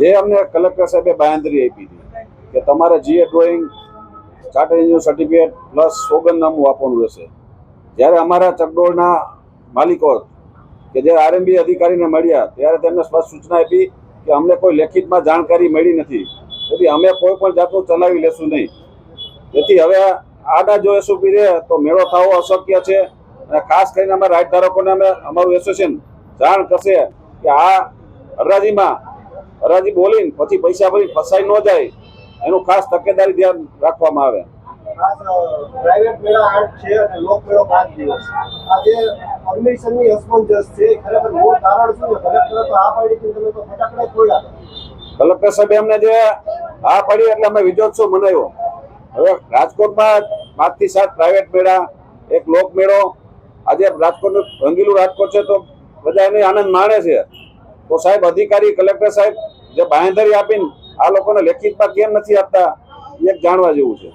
જે અમને કલેક્ટર સાહેબે બાંયધરી આપી હતી કે તમારે જીએ drawing charter engineer certificate plus સોગંદનામું આપવાનું રહેશે. જ્યારે અમારા ચકડોળના માલિકો કે જે આરએમબી અધિકારીને મળ્યા, ત્યારે તેમને સ્પષ્ટ સૂચના આપી કે અમને કોઈ લેખિતમાં જાણકારી મળી નથી. તેથી અમે કોઈ પણ જાતનું ચલાવી લેશું નહીં. તેથી હવે આડા જો એસઓપી રહે, તો મેળો થવો અશક્ય છે. અને ખાસ કરીને અમે રાઈટ ધારકોને અમે અમારું એસોસિએશન જાણ કરશે કે આ હરાજીમાં હરાજી બોલીને પછી પૈસા ભરી ફસાઈ ન જાય એનું ખાસ તકેદારી ધ્યાન રાખવામાં આવે. પ્રાઇવેટ મેળા આઠ છે અને લોક મેળો પાંચ દિવસ. આજે પરમિશનની અસમંજસ છે ખરેખર મૂળ કારણ શું છે? કલેક્ટરે તો આ પાડી તમે તો ફટાકડા ખોલ્યા. કલેક્ટર સાહેબ એમને જે આ પડી એટલે અમે વિજયોત્સવ મનાવ્યો. હવે રાજકોટમાં પાંચથી સાત પ્રાઇવેટ મેળા એક લોક મેળો આજે રાજકોટનું રંગીલું રાજકોટ છે તો બધા એને આનંદ માણે છે. તો સાહેબ અધિકારી કલેક્ટર સાહેબ જે બાંયધરી આપીને આ લોકોને લેખિતમાં કેમ નથી આપતા એ એક જાણવા જેવું છે.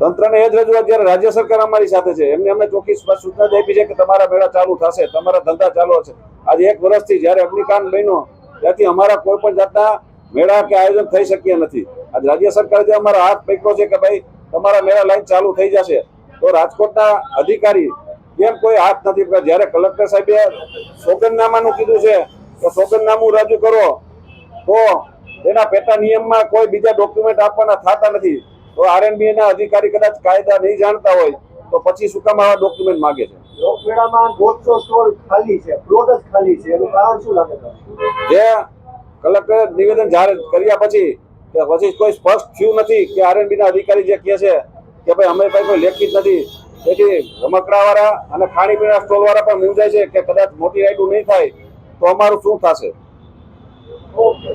તંત્રને એ જ રજૂઆત જ્યારે રાજ્ય સરકાર અમારી સાથે છે એમને અમે ચોખ્ખી સ્પષ્ટ સૂચના જ આપી છે કે તમારા મેળા ચાલુ થશે તમારા ધંધા ચાલુ હશે. આજે એક વર્ષથી જ્યારે અગ્નિકાંડ બન્યો ત્યાંથી અમારા કોઈ પણ જાતના મેળા કે આયોજન થઈ શક્યા નથી. આજ રાજ્ય સરકારે જે અમારા હાથ પકડ્યો છે કે ભાઈ તમારા મેળા લાઈન ચાલુ થઈ જશે તો રાજકોટના અધિકારી કેમ કોઈ હાથ નથી જ્યારે કલેક્ટર સાહેબે સોગંદનામાનું કીધું છે તો સોગંદનામું રજૂ કરો. તો એના પેટા નિયમમાં કોઈ બીજા ડોક્યુમેન્ટ આપવાના થતા નથી. તો આરએનબી ના અધિકારી કદાચ કાયદા નહીં જાણતા હોય તો પછી શું કામ આવા ડોક્યુમેન્ટ માંગે છે? લોક મેળામાં દોઢસો સ્ટોલ ખાલી છે ખાલી છે એનું કારણ શું લાગે જે કલેક્ટર નિવેદન જાહેર કર્યા પછી કે પછી કોઈ સ્પષ્ટ થયું નથી કે આરએનબી ના અધિકારી જે કહે છે કે ભાઈ, અમે કઈ કોઈ લેખિત નથી. તેથી રમકડાવાળા અને ખાણીપીણા સ્ટોલ વાળા પણ મૂંઝાય છે કે કદાચ મોટી રાઈડું નહીં થાય તો અમારું શું થશે? ઓકે.